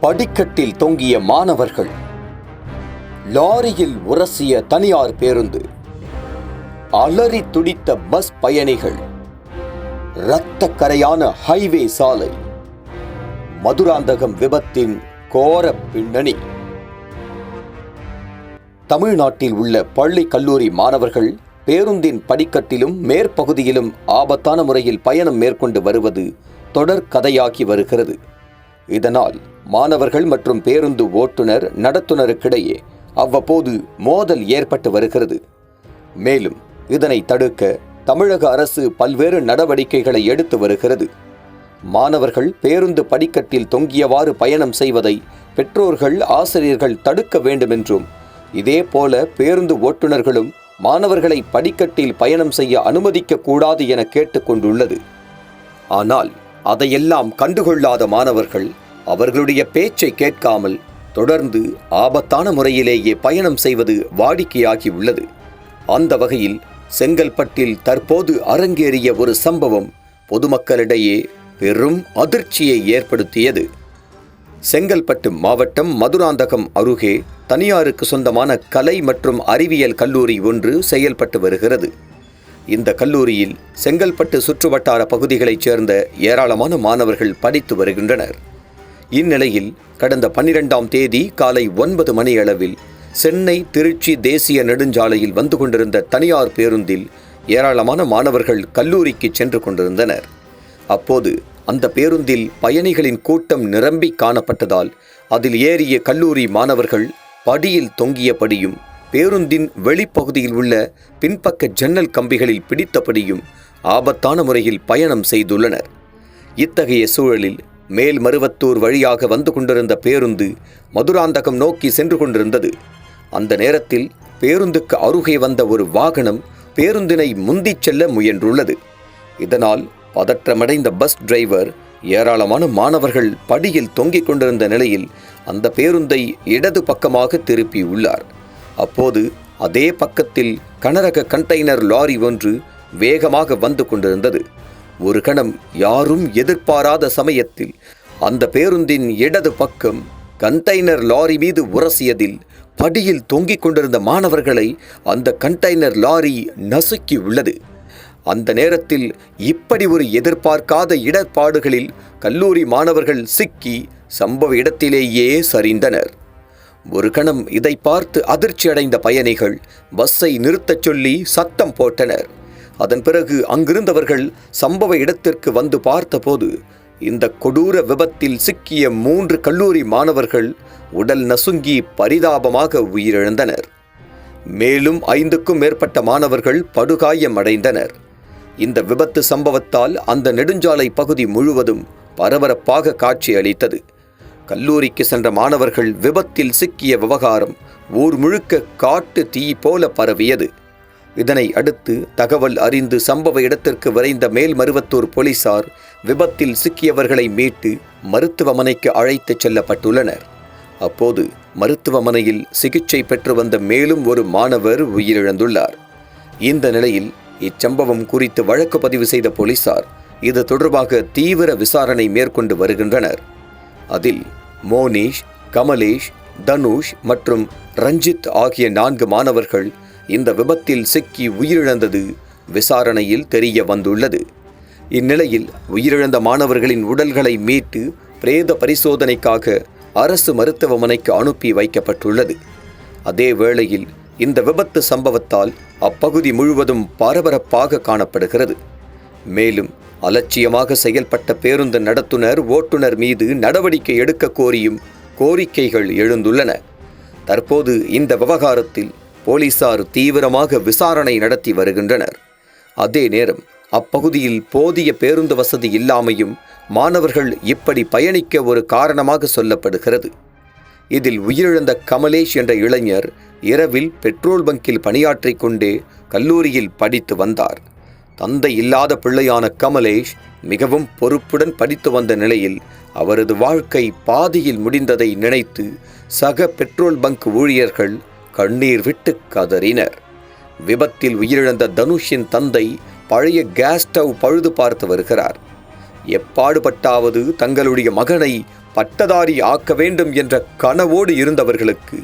படிக்கட்டில் தொங்கிய மாணவர்கள். லாரியில் உரசிய தனியார் பேருந்து. அலறி துடித்த பஸ் பயணிகள். இரத்த கரையான ஹைவே சாலை. மதுராந்தகம் விபத்தின் கோர பின்னணி. தமிழ்நாட்டில் உள்ள பள்ளி கல்லூரி மாணவர்கள் பேருந்தின் படிக்கட்டிலும் மேற்பகுதியிலும் ஆபத்தான முறையில் பயணம் மேற்கொண்டு வருவது தொடர் கதையாகி வருகிறது. இதனால் மாணவர்கள் மற்றும் பேருந்து ஓட்டுநர் நடத்துனருக்கிடையே அவ்வப்போது மோதல் ஏற்பட்டு வருகிறது. மேலும் இதனை தடுக்க தமிழக அரசு பல்வேறு நடவடிக்கைகளை எடுத்து வருகிறது. மாணவர்கள் பேருந்து படிக்கட்டில் தொங்கியவாறு பயணம் செய்வதை பெற்றோர்கள் ஆசிரியர்கள் தடுக்க வேண்டும் என்றும் இதேபோல பேருந்து ஓட்டுநர்களும் மாணவர்களை படிக்கட்டில் பயணம் செய்ய அனுமதிக்க கூடாது என கேட்டுக்கொண்டுள்ளது ஆனால் அதையெல்லாம் கண்டுகொள்ளாத மாணவர்கள் அவர்களுடைய பேச்சை கேட்காமல் தொடர்ந்து ஆபத்தான முறையிலேயே பயணம் செய்வது வாடிக்கையாகி உள்ளது அந்த வகையில் செங்கல்பட்டில் தற்போது அரங்கேறிய ஒரு சம்பவம் பொதுமக்களிடையே பெரும் அதிர்ச்சியை ஏற்படுத்தியது. செங்கல்பட்டு மாவட்டம் மதுராந்தகம் அருகே தனியாருக்கு சொந்தமான கலை மற்றும் அறிவியல் கல்லூரி ஒன்று செயல்பட்டு வருகிறது. இந்த கல்லூரியில் செங்கல்பட்டு சுற்றுவட்டார பகுதிகளைச் சேர்ந்த ஏராளமான மாணவர்கள் படித்து வருகின்றனர். இந்நிலையில் கடந்த பன்னிரெண்டாம் தேதி காலை ஒன்பது மணியளவில் சென்னை திருச்சி தேசிய நெடுஞ்சாலையில் வந்து கொண்டிருந்த தனியார் பேருந்தில் ஏராளமான மாணவர்கள் கல்லூரிக்கு சென்று கொண்டிருந்தனர். அப்போது அந்த பேருந்தில் பயணிகளின் கூட்டம் நிரம்பி காணப்பட்டதால் அதில் ஏறிய கல்லூரி மாணவர்கள் படியில் தொங்கியபடியும் பேருந்தின் வெளிப்பகுதியில் உள்ள பின்பக்க ஜன்னல் கம்பிகளில் பிடித்தபடியும் ஆபத்தான முறையில் பயணம் செய்துள்ளனர். இத்தகைய சூழலில் மேல்மருவத்தூர் வழியாக வந்து கொண்டிருந்த பேருந்து மதுராந்தகம் நோக்கி சென்று கொண்டிருந்தது. அந்த நேரத்தில் பேருந்துக்கு அருகே வந்த ஒரு வாகனம் பேருந்தினை முந்திச் செல்ல முயன்றுள்ளது. இதனால் பதற்றமடைந்த பஸ் டிரைவர் ஏராளமான மாணவர்கள் படியில் தொங்கிக் கொண்டிருந்த நிலையில் அந்த பேருந்தை இடது பக்கமாக திருப்பியுள்ளார் அப்போது அதே பக்கத்தில் கனரக கண்டெய்னர் லாரி ஒன்று வேகமாக வந்து கொண்டிருந்தது. ஒரு கணம் யாரும் எதிர்பாராத சமயத்தில் அந்த பேருந்தின் இடது பக்கம் கண்டெய்னர் லாரி மீது உரசியதில் படியில் தொங்கிக் கொண்டிருந்த மாணவர்களை அந்த கண்டெய்னர் லாரி நசுக்கி உள்ளது. அந்த நேரத்தில் இப்படி ஒரு எதிர்பார்க்காத இடர்பாடுகளில் கல்லூரி மாணவர்கள் சிக்கி சம்பவ இடத்திலேயே சரிந்தனர். ஒரு கணம் இதை பார்த்து அதிர்ச்சி அடைந்த பயணிகள் பஸ்ஸை நிறுத்தச் சொல்லி சத்தம் போட்டனர். அதன் பிறகு அங்கிருந்தவர்கள் சம்பவ இடத்திற்கு வந்து பார்த்தபோது இந்த கொடூர விபத்தில் சிக்கிய மூன்று கல்லூரி மாணவர்கள் உடல் நசுங்கி பரிதாபமாக உயிரிழந்தனர். மேலும் ஐந்துக்கும் மேற்பட்ட மாணவர்கள் படுகாயமடைந்தனர். இந்த விபத்து சம்பவத்தால் அந்த நெடுஞ்சாலை பகுதி முழுவதும் பரபரப்பாக காட்சியளித்தது. கல்லூரிக்கு சென்ற மாணவர்கள் விபத்தில் சிக்கிய விவகாரம் ஊர் முழுக்க காட்டு தீ போல பரவியது. இதனை அடுத்து தகவல் அறிந்து சம்பவ இடத்திற்கு விரைந்த மேல்மருவத்தூர் போலீசார் விபத்தில் சிக்கியவர்களை மீட்டு மருத்துவமனைக்கு அழைத்துச் செல்லப்பட்டுள்ளனர். அப்போது மருத்துவமனையில் சிகிச்சை பெற்று வந்த மேலும் ஒரு மாணவர் உயிரிழந்துள்ளார். இந்த நிலையில் இச்சம்பவம் குறித்து வழக்கு பதிவு செய்த போலீசார் இது தொடர்பாக தீவிர விசாரணை மேற்கொண்டு வருகின்றனர். அதில் மோனிஷ் கமலேஷ் தனுஷ் மற்றும் ரஞ்சித் ஆகிய நான்கு மாணவர்கள் இந்த விபத்தில் சிக்கி உயிரிழந்தது விசாரணையில் தெரிய வந்துள்ளது. இந்நிலையில் உயிரிழந்த மாணவர்களின் உடல்களை மீட்டு பிரேத பரிசோதனைக்காக அரசு மருத்துவமனைக்கு அனுப்பி வைக்கப்பட்டுள்ளது. அதே வேளையில் இந்த விபத்து சம்பவத்தால் அப்பகுதி முழுவதும் பரபரப்பாக காணப்படுகிறது. மேலும் அலட்சியமாக செயல்பட்ட பேருந்து நடத்துனர் ஓட்டுநர் மீது நடவடிக்கை எடுக்க கோரியும் கோரிக்கைகள் எழுந்துள்ளன. தற்போது இந்த விவகாரத்தில் போலீசார் தீவிரமாக விசாரணை நடத்தி வருகின்றனர். அதே நேரம் அப்பகுதியில் போதிய பேருந்து வசதி இல்லாமையும் மாணவர்கள் இப்படி பயணிக்க ஒரு காரணமாக சொல்லப்படுகிறது. இதில் உயிரிழந்த கமலேஷ் என்ற இளைஞர் இரவில் பெட்ரோல் பங்கில் பணியாற்றிக் கொண்டே கல்லூரியில் படித்து வந்தார். தந்தை இல்லாத பிள்ளையான கமலேஷ் மிகவும் பொறுப்புடன் படித்து வந்த நிலையில் அவரது வாழ்க்கை பாதியில் முடிந்ததை நினைத்து சக பெட்ரோல் பங்க் ஊழியர்கள் கண்ணீர் விட்டு கதறினர். விபத்தில் உயிரிழந்த தனுஷின் தந்தை பழைய கேஸ் ஸ்டவ் பழுது பார்த்து வருகிறார். எப்பாடுபட்டாவது தங்களுடைய மகனை பட்டதாரி ஆக்க வேண்டும் என்ற கனவோடு இருந்தவர்களுக்கு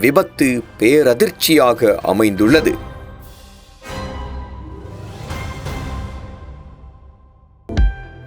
விபத்து பேரதிர்ச்சியாக அமைந்துள்ளது.